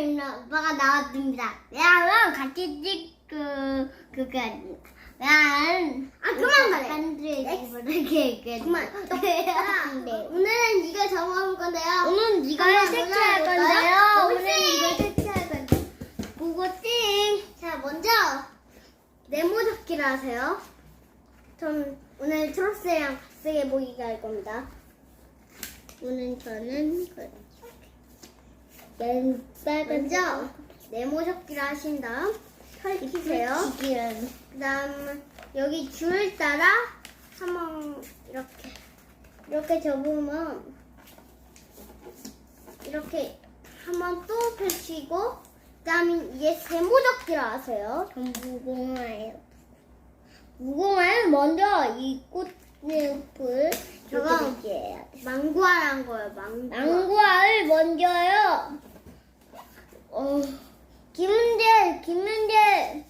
있는 오빠가 나왔습니다. 왜냐면 같이 찍그 그게 왜냐면 아 그만 말해. 팬들이 모르게 그만. 네. 오늘은 이거 적어볼 건데요. 오늘은 이걸 색칠할 건데요. 오늘은 이걸 색칠할 건데. 띵. 자 먼저 네모 접기를 하세요. 전 오늘 초록색이랑 각색에 보이게 할 겁니다. 오늘 저는 그 먼저 네모 접기를 하신 다음 펼치세요. 그 다음 여기 줄 따라 한번 이렇게 이렇게 접으면 이렇게 한번 또 펼치고 그 다음에 이게 세모 접기를 하세요. 전 무궁화예요. 무궁화는 먼저 이 꽃잎을 저거 망구화란 거예요. 망구화. 망구화를 먼저요. 어, 김은재, 김은재,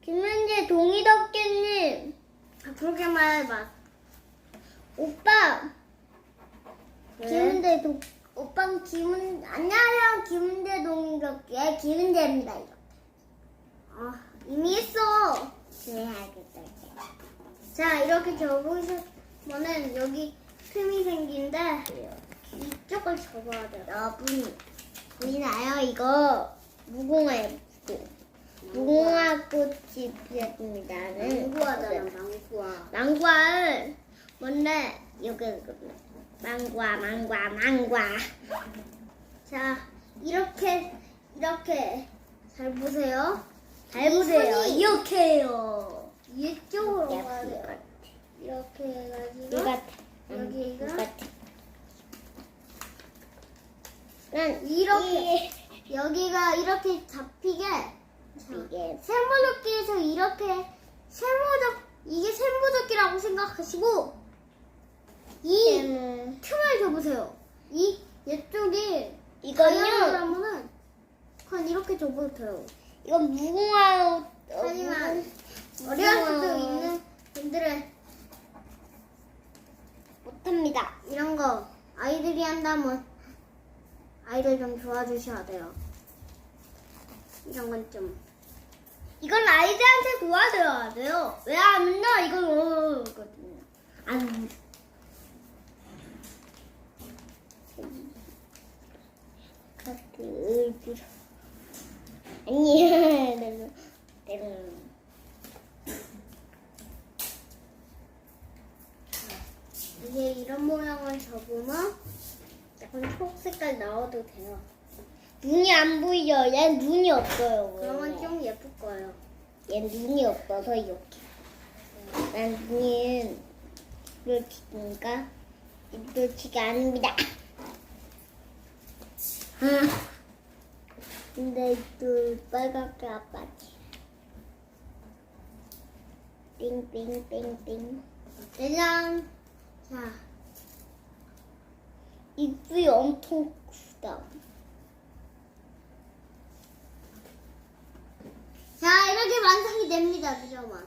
김은재 동이덕계님. 아, 그렇게 말해봐. 오빠. 김은재 동, 오빠 김은, 안녕하세요. 김은재 동이덕계 김은재입니다. 이렇게. 아, 이미 했어. 네, 알겠다. 자, 이렇게 접으시면은 여기 틈이 생긴데 이쪽을 접어야 돼요. 여러분 보이나요? 이거 무궁화예요. 무궁화 꽃이 피었습니다. 망구화잖아, 망구화. 망구화를 먼저 여기 망구화, 망구화, 망구화. 자, 이렇게 이렇게 잘 보세요. 잘 보세요. 이렇게요. 이쪽으로 가야 돼요. 이렇게 해가지고 여기가 난 이렇게 여기가 이렇게 잡히게 세모접기에서 이렇게 세모접 이게 세모접기라고 생각하시고 이 틈을 접으세요. 이 이쪽이 이건요. 그러면은 그냥 이렇게 접어도 돼요. 이건 무궁화 하지만 어려울 수도 있는 분들은 못합니다. 이런 거 아이들이 한다면 아이들 좀 도와주셔야 돼요. 이런 건 좀. 이건 아이들한테 도와줘야 돼요. 왜 안 나? 이건 어거든요. 안. 얼굴. 아니야. 이게 이런 모양을 접으면 약간 초록색깔 나와도 돼요. 눈이 안 보이죠? 얘 눈이 없어요. 그러면 좀 예쁠 거예요. 얘 눈이 없어서 이렇게. 난 눈이 이렇게니까 이렇게가 아닙니다. 아, 근데 또 빨갛게 아파지. 띵띵띵띵. 짜잔. 자, 입이 엄청 크다. 자, 이렇게 완성이 됩니다, 그죠만.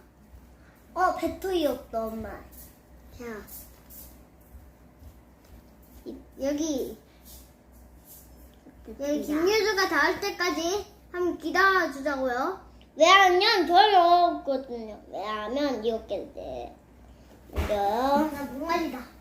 어, 배터리 없다, 엄마. 자, 이- 여기, 여기 김유주가 닿을 때까지 한번 기다려주자고요. 왜냐면 더 어렵거든요. 왜냐면 이렇게 돼. 이거요. 나 목말리다.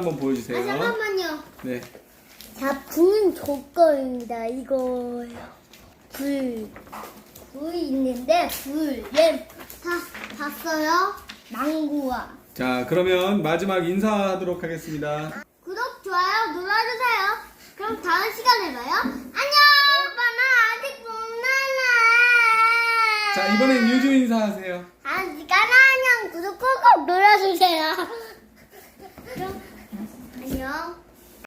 한번 아, 보여주세요. 잠깐만요. 네. 작품은 조건입니다. 이거요. 불. 불 있는데, 불. 얘, 다, 봤어요? 망구와. 자, 그러면 마지막 인사하도록 하겠습니다. 구독, 좋아요 눌러주세요. 그럼 다음 시간에 봐요. 안녕. 오빠 나 아직 못 날라. 자, 이번엔 유주 인사하세요. 아, 시간 안녕 구독 꾹꾹 눌러주세요. 안녕.